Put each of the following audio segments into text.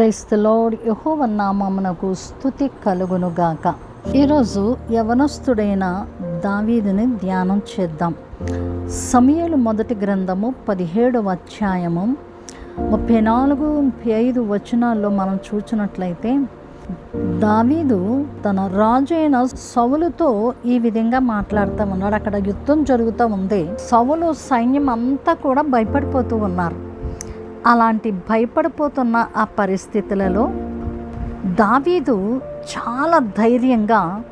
క్రైస్తలోడ్ యహోవ నామమునకు స్థుతి కలుగునుగాక. ఈరోజు యవనస్తుడైన దావీదుని ధ్యానం చేద్దాం. సమయలు మొదటి గ్రంథము పదిహేడవ అధ్యాయము ముప్పై నాలుగు ముప్పై ఐదు వచనాల్లో మనం చూచినట్లయితే దావీదు తన రాజు అయిన సవులుతో ఈ విధంగా మాట్లాడుతూ ఉన్నాడు. అక్కడ యుద్ధం జరుగుతూ ఉంది. సవులు సైన్యం అంతా కూడా భయపడిపోతూ ఉన్నారు. అలాంటి భయపడిపోతున్న ఆ పరిస్థితులలో దావీదు చాలా ధైర్యంగా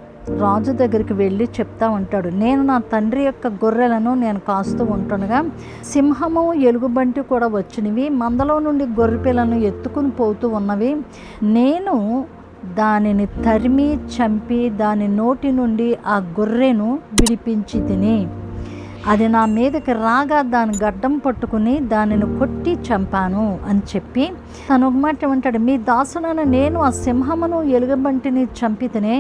రాజు దగ్గరికి వెళ్ళి చెప్తా ఉంటాడు నేను నా తండ్రి యొక్క గొర్రెలను నేను కాస్తూ ఉంటుండగా సింహము ఎలుగుబంటి కూడా వచ్చినవి. మందలో నుండి గొర్రెపిల్లను ఎత్తుకుని పోతూ ఉన్నవి. నేను దానిని తరిమి చంపి దాని నోటి నుండి ఆ గొర్రెను విడిపించి తిని అది నా మీదకి రాగా దాని గడ్డం పట్టుకుని దానిని కొట్టి చంపాను అని చెప్పి తను ఒక మాట ఏమంటాడు మీ దాసునను నేను ఆ సింహమును ఎలుగబంటిని చంపితేనే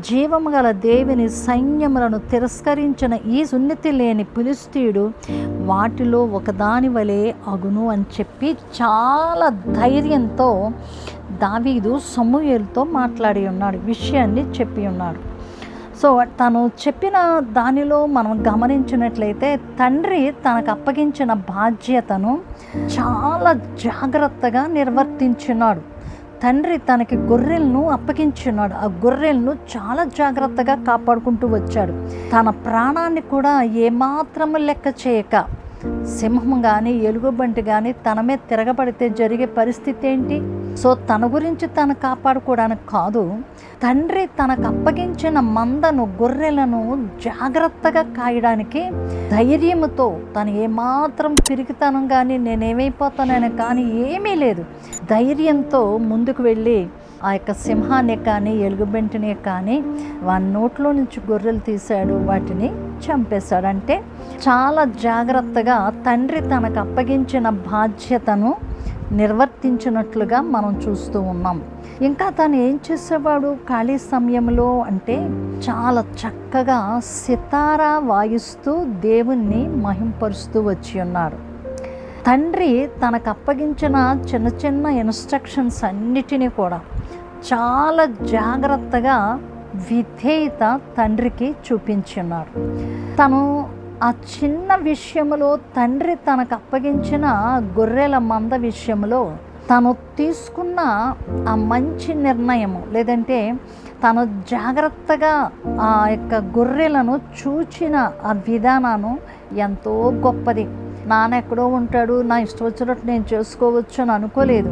జీవము గల దేవిని సైన్యములను తిరస్కరించిన ఈ సున్నితి లేని పిలుస్తీయుడు వాటిలో ఒకదాని వలె అగును అని చెప్పి చాలా ధైర్యంతో దావీదు సమూహలతో మాట్లాడి ఉన్నాడు విషయాన్ని చెప్పి ఉన్నాడు. సో తను చెప్పిన దానిలో మనం గమనించినట్లయితే తండ్రి తనకు అప్పగించిన బాధ్యతను చాలా జాగ్రత్తగా నిర్వర్తించినాడు. తండ్రి తనకి గొర్రెలను అప్పగించున్నాడు ఆ గొర్రెలను చాలా జాగ్రత్తగా కాపాడుకుంటూ వచ్చాడు. తన ప్రాణాన్ని కూడా ఏమాత్రం లెక్క చేయక సింహం కానీ ఎలుగుబంటి కానీ తన మీద తిరగబడితే జరిగే పరిస్థితి ఏంటి? సో తన గురించి తను కాపాడుకోవడానికి కాదు తండ్రి తనకు అప్పగించిన మందను గొర్రెలను జాగ్రత్తగా కాయడానికి ధైర్యముతో తను ఏమాత్రం పిరికితనం కానీ నేనేమైపోతానని కానీ ఏమీ లేదు. ధైర్యంతో ముందుకు వెళ్ళి ఆ యొక్క సింహాన్ని కానీ ఎలుగుబెంటిని కానీ వాని నోట్లో నుంచి గొర్రెలు తీశాడు వాటిని చంపేశాడు. అంటే చాలా జాగ్రత్తగా తండ్రి తనకు అప్పగించిన బాధ్యతను నిర్వర్తించినట్లుగా మనం చూస్తూ ఉన్నాం. ఇంకా తను ఏం చేసేవాడు? ఖాళీ సమయంలో అంటే చాలా చక్కగా సితారా వాయిస్తూ దేవుణ్ణి మహింపరుస్తూ వచ్చి ఉన్నారు. తండ్రి తనకు అప్పగించిన చిన్న చిన్న ఇన్స్ట్రక్షన్స్ అన్నిటినీ కూడా చాలా జాగ్రత్తగా విధేయత తండ్రికి చూపించున్నారు తను ఆ చిన్న విషయంలో తండ్రి తనకు అప్పగించిన గొర్రెల మంద విషయంలో తను తీసుకున్న ఆ మంచి నిర్ణయము లేదంటే తను జాగ్రత్తగా ఆ యొక్క గొర్రెలను చూచిన ఆ విధానాను ఎంతో గొప్పది. నాన్న ఎక్కడో ఉంటాడు నా ఇష్టం వచ్చినట్టు నేను చేసుకోవచ్చు అని అనుకోలేదు.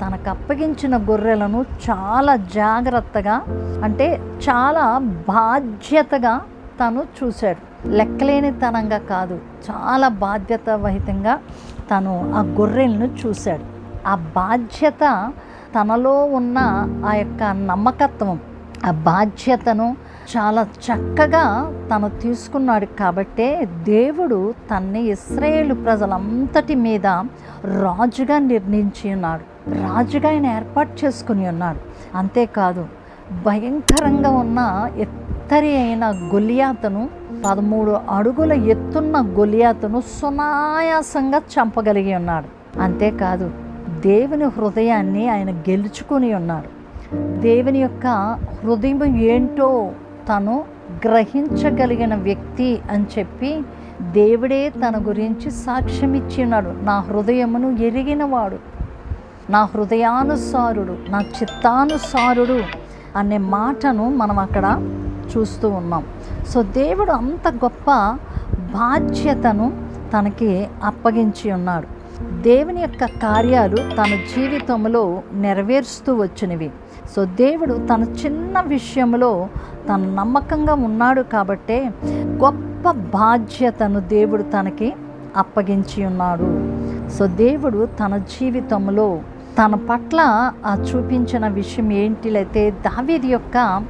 తనకు అప్పగించిన గొర్రెలను చాలా జాగ్రత్తగా అంటే చాలా బాధ్యతగా తను చూశాడు. లెక్కలేనితనంగా కాదు చాలా బాధ్యత వహితంగా తను ఆ గొర్రెలను చూశాడు. ఆ బాధ్యత తనలో ఉన్న ఆ యొక్క నమ్మకత్వం ఆ బాధ్యతను చాలా చక్కగా తను తీసుకున్నాడు కాబట్టే దేవుడు తన్ని ఇస్రాయేల్ ప్రజలంతటి మీద రాజుగా నిర్ణయించి ఉన్నాడు. రాజుగా ఆయన ఏర్పాటు చేసుకుని ఉన్నాడు. అంతేకాదు భయంకరంగా ఉన్న ఒంటరి అయిన గొలియాతను పదమూడు అడుగుల ఎత్తున్న గొలియాతను సునాయాసంగా చంపగలిగి ఉన్నాడు. అంతేకాదు దేవుని హృదయాన్ని ఆయన గెలుచుకుని ఉన్నాడు. దేవుని యొక్క హృదయం ఏంటో తను గ్రహించగలిగిన వ్యక్తి అని చెప్పి దేవుడే తన గురించి సాక్ష్యం ఇచ్చి ఉన్నాడు నా హృదయమును ఎరిగినవాడు నా హృదయానుసారుడు నా చిత్తానుసారుడు అనే మాటను మనం అక్కడ చూస్తూ ఉన్నాం. సో దేవుడు అంత గొప్ప బాధ్యతను తనకి అప్పగించి ఉన్నాడు. దేవుని యొక్క కార్యాలు తన జీవితంలో నెరవేరుస్తూ వచ్చినవి. సో దేవుడు తన చిన్న విషయంలో తను నమ్మకంగా ఉన్నాడు కాబట్టే గొప్ప బాధ్యతను దేవుడు తనకి అప్పగించి ఉన్నాడు. సో దేవుడు తన జీవితంలో తన పట్ల చూపించిన విషయం ఏంటిలైతే దావీది యొక్క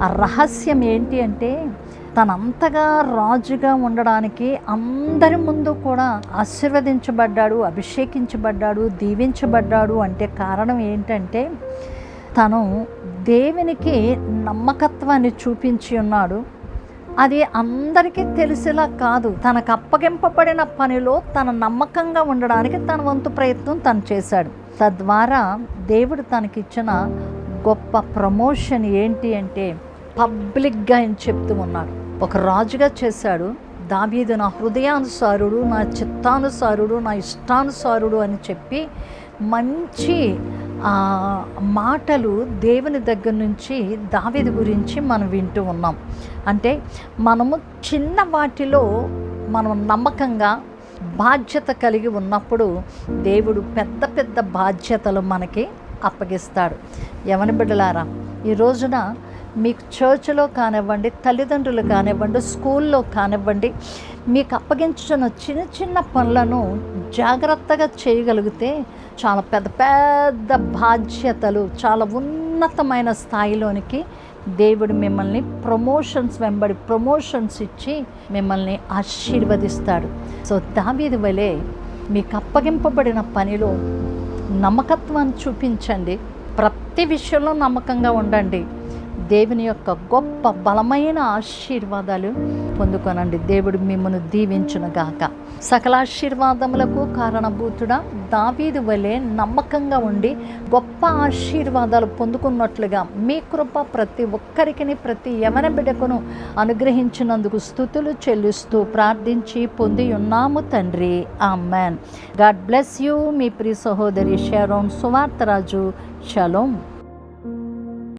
ఆ రహస్యం ఏంటి అంటే తనంతగా రాజుగా ఉండడానికి అందరి ముందు కూడా ఆశీర్వదించబడ్డాడు అభిషేకించబడ్డాడు దీవించబడ్డాడు అంటే కారణం ఏంటంటే తను దేవునికి నమ్మకత్వాన్ని చూపించి ఉన్నాడు. అది అందరికీ తెలిసేలా కాదు. తనకు అప్పగింపబడిన పనిలో తన నమ్మకంగా ఉండడానికి తన వంతు ప్రయత్నం తను చేశాడు. తద్వారా దేవుడు తనకిచ్చిన గొప్ప ప్రమోషన్ ఏంటి అంటే పబ్లిక్గా ఆయన చెప్తూ ఉన్నాడు ఒక రాజుగా చేశాడు. దావీదు నా హృదయానుసారుడు నా చిత్తానుసారుడు నా ఇష్టానుసారుడు అని చెప్పి మంచి మాటలు దేవుని దగ్గర నుంచి దావీదు గురించి మనం వింటూ ఉన్నాం. అంటే మనము చిన్న వాటిలో మనం నమ్మకంగా బాధ్యత కలిగి ఉన్నప్పుడు దేవుడు పెద్ద పెద్ద బాధ్యతలు మనకి అప్పగిస్తాడు. యవన బిడ్డలారా ఈ రోజున మీకు చర్చిలో కానివ్వండి తల్లిదండ్రులు కానివ్వండి స్కూల్లో కానివ్వండి మీకు అప్పగించిన చిన్న చిన్న పనులను జాగ్రత్తగా చేయగలిగితే చాలా పెద్ద పెద్ద బాధ్యతలు చాలా ఉన్నతమైన స్థాయిలోనికి దేవుడు మిమ్మల్ని ప్రమోషన్స్ వెంబడి ప్రమోషన్స్ ఇచ్చి మిమ్మల్ని ఆశీర్వదిస్తాడు. సో దావీది వలె మీకు అప్పగింపబడిన పనిలో నమ్మకత్వాన్ని చూపించండి. ప్రతి విషయంలో నమ్మకంగా ఉండండి. దేవుని యొక్క గొప్ప బలమైన ఆశీర్వాదాలు పొందుకోనండి. దేవుడు మిమ్మల్ని దీవించును గాక. సకల ఆశీర్వాదములకు కారణభూతుడా దావీదు వలె నమ్మకంగా ఉండి గొప్ప ఆశీర్వాదాలు పొందుకున్నట్లుగా మీ కృప ప్రతి ఒక్కరికి ప్రతి యవన బిడ్డకును అనుగ్రహించినందుకు స్థుతులు చెల్లిస్తూ ప్రార్థించి పొంది ఉన్నాము తండ్రి. Amen God bless you మీ ప్రియ సహోదరి షారోన్ సువార్తరాజు. షలోం.